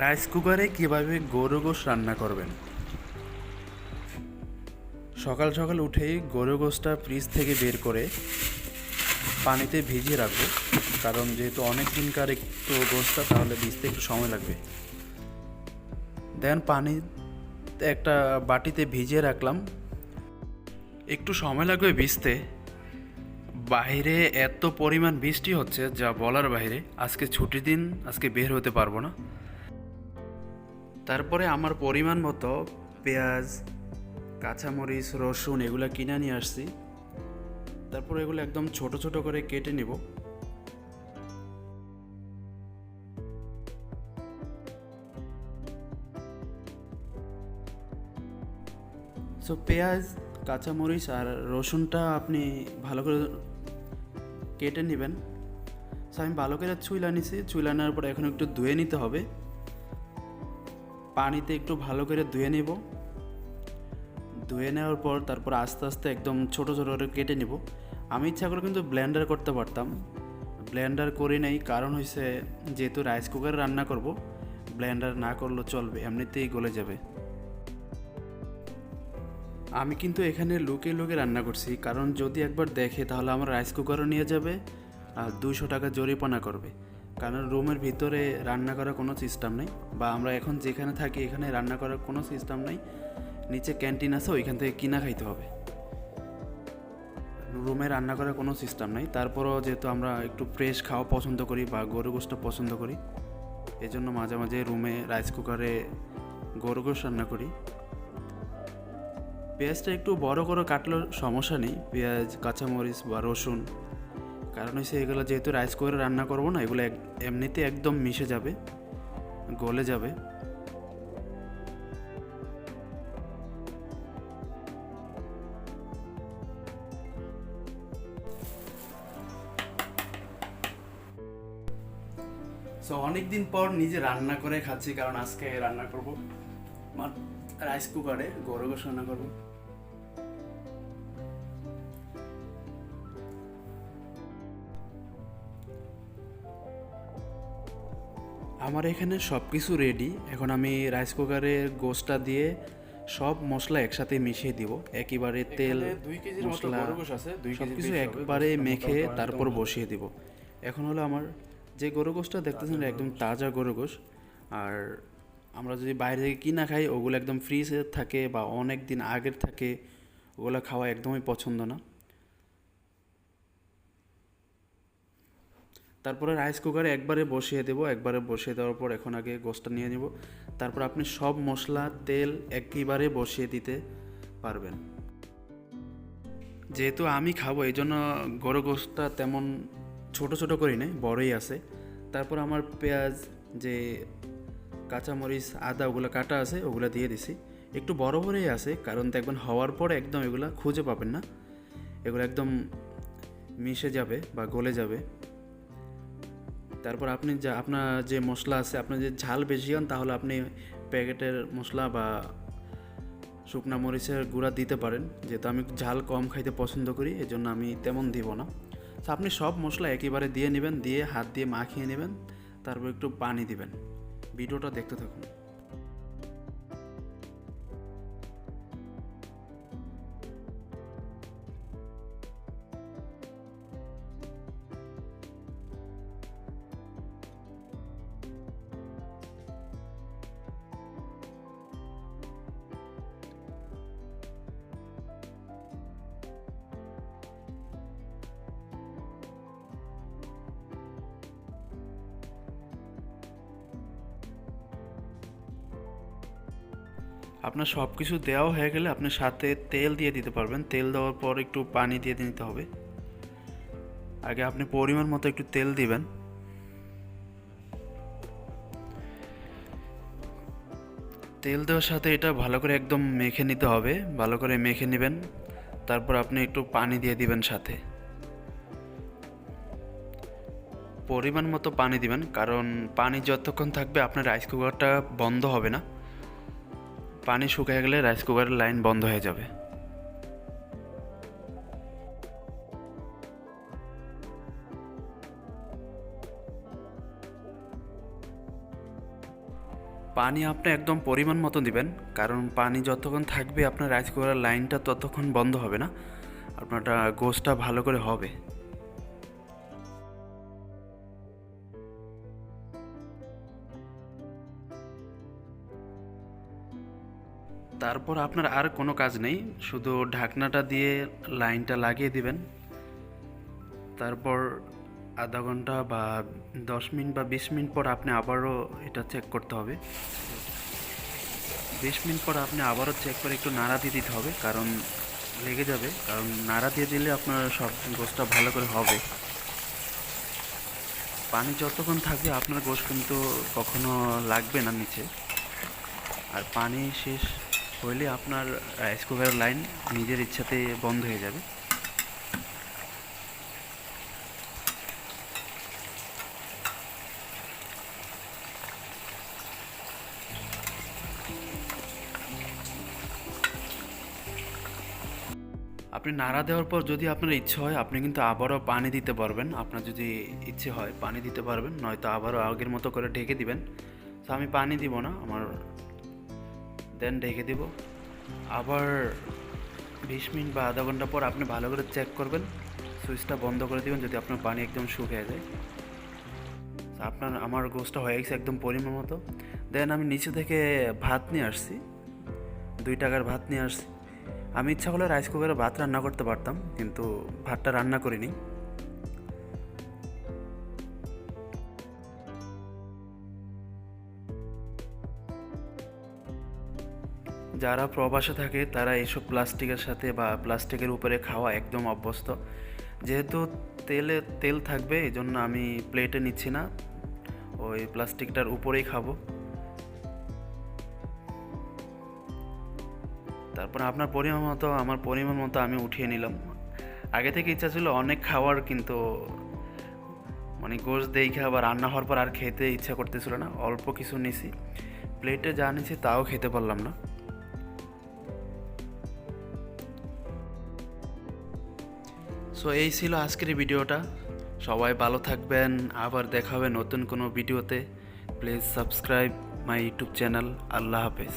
Rice কুকারে কীভাবে গরু গোশ রান্না করবেন? সকাল সকাল উঠেই গরু গোশটা ফ্রিজ থেকে বের করে পানিতে ভিজিয়ে রাখব, কারণ যেহেতু অনেক দিনকার একটু গোশটা, তাহলে ভিজতে একটু সময় লাগবে। দেন পানি একটা বাটিতে ভিজিয়ে রাখলাম। একটু সময় লাগবে ভিজতে। বাইরে এত পরিমাণ বৃষ্টি হচ্ছে, যা বলার বাইরে আজকে ছুটির দিন, আজকে বের হতে পারব না। তারপরে আমার পরিমাণ মতো পেঁয়াজ, কাঁচামরিচ, রসুন এগুলো কিনে নিয়ে আসছি। তারপর এগুলো একদম ছোট ছোট করে কেটে নিব। সো পেঁয়াজ, কাঁচামরিচ আর রসুনটা আপনি ভালো করে কেটে নেবেন। সো আমি ভালো করে চুইলা নিছি। নেওয়ার পর এখন একটু ধুয়ে নিতে হবে। পানিতে একটু ভালো করে ধুয়ে নেব। ধুয়ে নেওয়ার পর তারপর আস্তে আস্তে একদম ছোট ছোট করে কেটে নিব। আমি ইচ্ছা করে কিন্তু ব্লেন্ডার করতে পারতাম। ব্লেন্ডার করি নাই, কারণ হয়েছে যেহেতু রাইস কুকারে রান্না করব, ব্লেন্ডার না করলেও চলবে, এমনিতেই গলে যাবে। আমি কিন্তু এখানে লুকে লুকে রান্না করছি, কারণ যদি একবার দেখে তাহলে আমার রাইস কুকারও নিয়ে যাবে আর দুইশো টাকা জরিপানা করবে। কারণ রুমের ভিতরে রান্না করার কোনো সিস্টেম নেই, বা আমরা এখন যেখানে থাকি এখানে রান্না করার কোনো সিস্টেম নেই, নিচে ক্যান্টিন আছে, ওইখান থেকে কিনা খাইতে হবে। রুমে রান্না করার কোনো সিস্টেম নেই, তারপরও যেহেতু আমরা একটু ফ্রেশ খাওয়া পছন্দ করি বা গরু গোষ্ঠ পছন্দ করি, এজন্য মাঝে মাঝে রুমে রাইস কুকারে গরু গোশ রান্না করি। পেঁয়াজটা একটু বড় করে কাটলেও সমস্যা নেই, পেঁয়াজ, কাঁচামরিচ বা রসুন কারণ হচ্ছে এগুলো যেহেতু রাইস করে রান্না করব না, এগুলো এমনিতে একদম মিশে যাবে, গলে যাবে। সো অনেক দিন পর নিজে রান্না করে খাচ্ছি, কারণ আজকে রান্না করব। রাইস কুকারে গরু গোশ রান্না করব। আমার এখানে সব কিছু রেডি এখন আমি রাইস কুকারের গোশটা দিয়ে সব মশলা একসাথে মিশিয়ে দিব। একেবারে তেল দুই কেজির মশলা গোশ আছে, দুই সব কেজি কিছু একবারে মেখে তারপর বসিয়ে দিব। এখন হলো আমার যে গরু গোশটা দেখতেছেন একদম তাজা গরু গোশ। আর আমরা যদি বাইরে থেকে কিনা খাই ওগুলো একদম ফ্রিজে থাকে বা অনেক দিন আগের থাকে ওগুলো খাওয়া একদমই পছন্দ না। তারপরে রাইস কুকারে একবারে বসিয়ে দেবো, একবারে বসিয়ে দেওয়ার পর এখন আগে গোশটা নিয়ে নিব। তারপর আপনি সব মশলা, তেল একইবারে বসিয়ে দিতে পারবেন। যেহেতু আমি খাব, এই জন্য গরু গোশটা তেমন ছোট ছোট করি নাই, বড়ই আছে। তারপর আমার পেঁয়াজ, যে কাঁচামরিচ, আদা ওগুলো কাটা আছে, ওগুলো দিয়ে দিছি। একটু বড় বড়ই আছে, কারণ দেখবেন হওয়ার পরে একদম এগুলো খুঁজে পাবেন না। এগুলো একদম মিশে যাবে বা গলে যাবে। তারপর আপনি যা, আপনার যে মশলা আছে আপনি যে ঝাল বেশি হন, তাহলে আপনি প্যাকেটের মশলা বা শুকনা মরিচের গুঁড়া দিতে পারেন। যেহেতু আমি ঝাল কম খাইতে পছন্দ করি এই জন্য আমি তেমন দিব না। তো আপনি সব মশলা একেবারে দিয়ে নেবেন, দিয়ে হাত দিয়ে মাখিয়ে নেবেন, তারপর একটু পানি দিবেন। ভিডিওটা দেখতে থাকুন। আপনার সব কিছু দেওয়া হয়ে গেলে আপনি সাথে তেল দিয়ে দিতে পারবেন। তেল দেওয়ার পর একটু পানি দিয়ে দিতে হবে। আগে আপনি পরিমাণ মতো একটু তেল দিবেন। তেল দেওয়ার সাথে এটা ভালো করে একদম মেখে নিতে হবে। ভালো করে মেখে নেবেন। তারপর আপনি একটু পানি দিয়ে দিবেন সাথে। পরিমাণ মতো পানি দিবেন। কারণ পানি যতক্ষণ থাকবে আপনার রাইস কুকারটা বন্ধ হবে না। পানি শুকিয়ে গেলে রাইস কুকারের লাইন বন্ধ হয়ে যাবে। পানি আপনি একদম পরিমাণ মতো দিবেন, কারণ পানি যতক্ষণ থাকবে আপনার রাইস কুকারের লাইনটা ততক্ষণ বন্ধ হবে না, আপনারটা গোসটা ভালো করে হবে। তারপর আপনার আর কোনো কাজ নেই, শুধু ঢাকনাটা দিয়ে লাইনটা লাগিয়ে দিবেন। তারপর আধা ঘণ্টা বা দশ মিনিট বা বিশ মিনিট পর আপনি আবারও এটা চেক করতে হবে। বিশ মিনিট পর আপনি আবারও চেক করে একটু নাড়া দিয়ে দিতে হবে, কারণ লেগে যাবে। কারণ নাড়া দিয়ে দিলে আপনার সব গোসটা ভালো করে হবে। পানি যতক্ষণ থাকবে আপনার গোস কিন্তু কখনো লাগবে না নিচে। আর পানি শেষ হইলে আপনার কুকারের লাইন নিজের ইচ্ছাতে বন্ধ হয়ে যাবে। আপনি নাড়া দেওয়ার পর যদি আপনার ইচ্ছে হয়, আপনি কিন্তু আবারও পানি দিতে পারবেন। আপনার যদি ইচ্ছে হয়, পানি দিতে পারবেন, নয়তো আবারও আগের মতো করে ঢেকে দিবেন। তো আমি পানি দিব না, আমার দেন ঢেকে দিব। আবার বিশ মিনিট বা আধা ঘণ্টা পর আপনি ভালো করে চেক করবেন, সুইচটা বন্ধ করে দিবেন যদি আপনার পানি একদম শুকিয়ে যায়। আপনার, আমার গোসটা হয়ে গেছে একদম পরিমাণ মতো। দেন আমি নিচে থেকে ভাত নিয়ে আসছি, দুই টাকার ভাত নিয়ে আসছি। আমি ইচ্ছা করলে রাইস কুকারে ভাত রান্না করতে পারতাম, কিন্তু ভাতটা রান্না করিনি। যারা প্রবাসে থাকে, তারা এইসব প্লাস্টিকের সাথে বা প্লাস্টিকের উপরে খাওয়া একদম অভ্যস্ত। যেহেতু তেলে, তেল থাকবে এই জন্য আমি প্লেটে নিচ্ছি না। ওই প্লাস্টিকটার উপরেই খাব। তারপর আপনার পরিমাণ মতো, আমার পরিমাণ মতো আমি উঠিয়ে নিলাম। আগে থেকে ইচ্ছা ছিল অনেক খাওয়ার, কিন্তু মানে গোশ দেখা বা রান্না হওয়ার পর আর খেতে ইচ্ছা করতেছিল না। অল্প কিছু নিছি। প্লেটে যা নিছি, তাও খেতে পারলাম না। সো এই ছিল আজকের ভিডিওটা। সবাই ভালো থাকবেন। আবার দেখা হবে নতুন কোনো ভিডিওতে। Please subscribe my YouTube channel আল্লাহ হাফেজ।